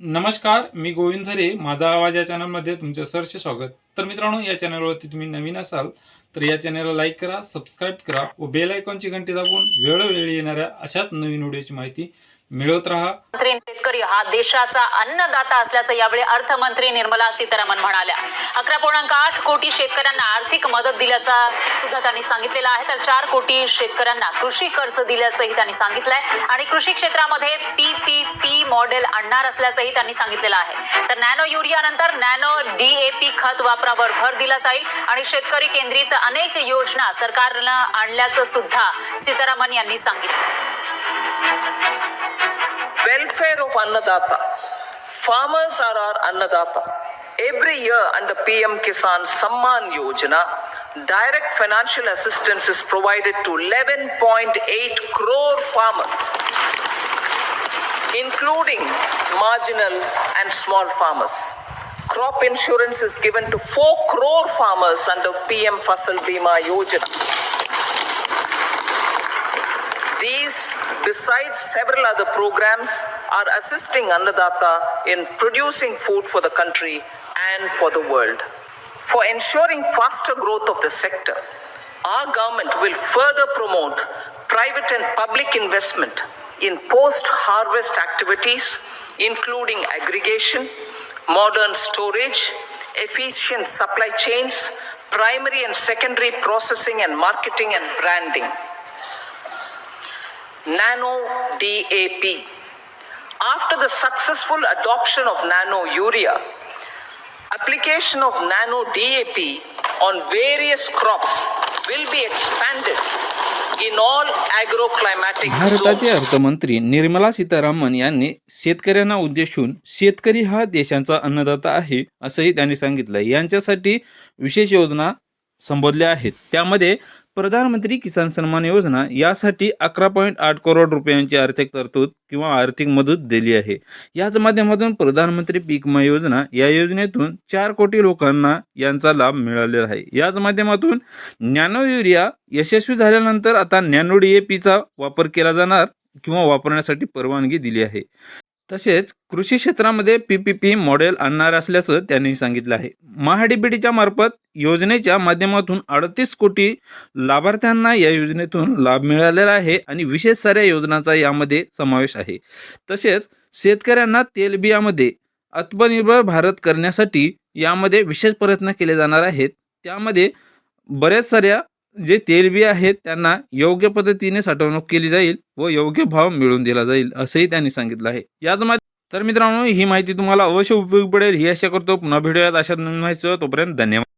नमस्कार मी गोविंद झरे माझा आवाज या चॅनलमध्ये तुमचं सरचे स्वागत. तर मित्रांनो या चॅनलवरती तुम्ही नवीन असाल तर या चॅनलला लाईक करा सबस्क्राईब करा व बेल आयकॉनची घंटी दाबून वेळोवेळी येणाऱ्या अशाच नवीन व्हिडिओची माहिती मिळवत राहा. मंत्री शेतकरी हा देशाचा अन्नदाता असल्याचं यावेळी अर्थमंत्री निर्मला सीतारामन म्हणाल्या. अकरा पूर्णांक आठ कोटी शेतकऱ्यांना आर्थिक मदत दिल्याचा सुद्धा त्यांनी सांगितलेलं आहे. तर चार कोटी शेतकऱ्यांना कृषी कर्ज दिल्याचंही त्यांनी सांगितलंय. आणि कृषी क्षेत्रामध्ये पीपीपी मॉडेल आणणार असल्याचंही त्यांनी सांगितलेलं आहे. तर नॅनो युरिया नंतर नॅनो डीएपी खत वापरावर भर दिला जाईल. आणि शेतकरी केंद्रित अनेक योजना सरकारनं आणल्याचं सुद्धा सीतारामन यांनी सांगितलं. Welfare of Annadata. Farmers are our Annadata. Every year under PM Kisan Samman Yojana, direct financial assistance is provided to 11.8 crore farmers, including marginal and small farmers. Crop insurance is given to 4 crore farmers under PM Fasal Bima Yojana. Besides several other programs, are assisting Annadata in producing food for the country and for the world. For ensuring faster growth of the sector, our government will further promote private and public investment in post harvest activities, including aggregation, modern storage, efficient supply chains, primary and secondary processing and marketing and branding. Nano DAP. After the successful adoption of nano urea, application of nano DAP on various crops will be expanded in all agroclimatic भारताचे. अर्थमंत्री निर्मला सीतारामन यांनी शेतकऱ्यांना उद्देशून शेतकरी हा देशाचा अन्नदाता आहे असंही त्यांनी सांगितलं यांच्यासाठी विशेष योजना संबोधल्या आहेत त्यामध्ये प्रधानमंत्री किसान सन्मान योजना यासाठी अकरा पॉईंट आठ करोड रुपयांची आर्थिक तरतूद किंवा आर्थिक मदत दिली आहे. याच माध्यमातून प्रधानमंत्री पीक विमा योजना या योजनेतून चार कोटी लोकांना यांचा लाभ मिळालेला आहे. याच माध्यमातून नॅनो युरिया यशस्वी झाल्यानंतर आता नॅनो डी ए पीचा वापर केला जाणार किंवा वापरण्यासाठी परवानगी दिली आहे. तसेच कृषी क्षेत्रामध्ये पी पी पी मॉडेल आणणार असल्याचं त्यांनी सांगितलं आहे. महाडीबीटीच्या मार्फत योजनेच्या माध्यमातून अडतीस कोटी लाभार्थ्यांना या योजनेतून लाभ मिळालेला आहे आणि विशेष साऱ्या योजनांचा यामध्ये समावेश आहे. तसेच शेतकऱ्यांना तेलबियामध्ये आत्मनिर्भर भारत करण्यासाठी यामध्ये विशेष प्रयत्न केले जाणार आहेत. त्यामध्ये बऱ्याच साऱ्या जे तेलबी आहेत त्यांना योग्य पद्धतीने साठवणूक केली जाईल व योग्य भाव मिळवून दिला जाईल असंही त्यांनी सांगितलं आहे. याच मा तर मित्रांनो ही माहिती तुम्हाला अवश्य उपयोगी पडेल ही आशा करतो पुन्हा भेटूयात. अशा नवीन माहिती तोपर्यंत धन्यवाद.